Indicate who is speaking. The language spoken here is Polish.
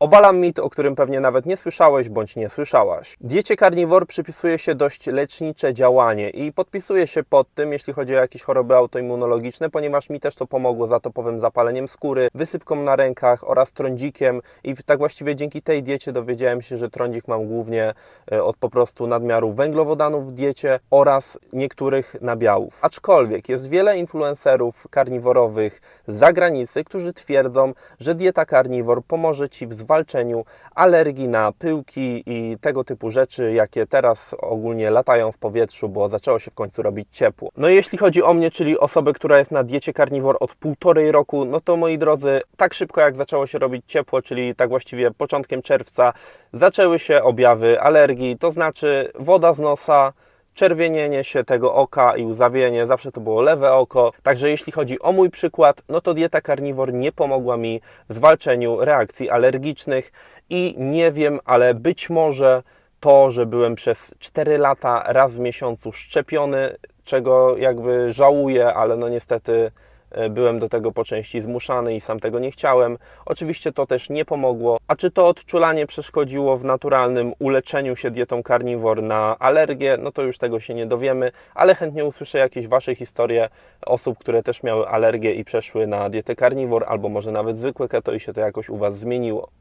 Speaker 1: Obalam mit, o którym pewnie nawet nie słyszałeś bądź nie słyszałaś. Diecie carnivore przypisuje się dość lecznicze działanie i podpisuje się pod tym, jeśli chodzi o jakieś choroby autoimmunologiczne, ponieważ mi też to pomogło z zatopowym zapaleniem skóry, wysypką na rękach oraz trądzikiem i tak właściwie dzięki tej diecie dowiedziałem się, że trądzik mam głównie e, od po prostu nadmiaru węglowodanów w diecie oraz niektórych nabiałów. Aczkolwiek jest wiele influencerów karniworowych z zagranicy, którzy twierdzą, że dieta carnivore pomoże Ci w zwalczeniu alergii na pyłki i tego typu rzeczy, jakie teraz ogólnie latają w powietrzu, bo zaczęło się w końcu robić ciepło. No i jeśli chodzi o mnie, czyli osobę, która jest na diecie carnivore od półtorej roku, no to moi drodzy, tak szybko jak zaczęło się robić ciepło, czyli tak właściwie początkiem czerwca, zaczęły się objawy alergii, to znaczy woda z nosa, czerwienienie się tego oka i łzawienie, zawsze to było lewe oko. Także jeśli chodzi o mój przykład, no to dieta carnivore nie pomogła mi w zwalczeniu reakcji alergicznych i nie wiem, ale być może to, że byłem przez 4 lata raz w miesiącu szczepiony, czego jakby żałuję, ale no niestety byłem do tego po części zmuszany i sam tego nie chciałem. Oczywiście to też nie pomogło. A czy to odczulanie przeszkodziło w naturalnym uleczeniu się dietą carnivore na alergię? No to już tego się nie dowiemy, ale chętnie usłyszę jakieś Wasze historie osób, które też miały alergię i przeszły na dietę carnivore, albo może nawet zwykłe keto i się to jakoś u Was zmieniło.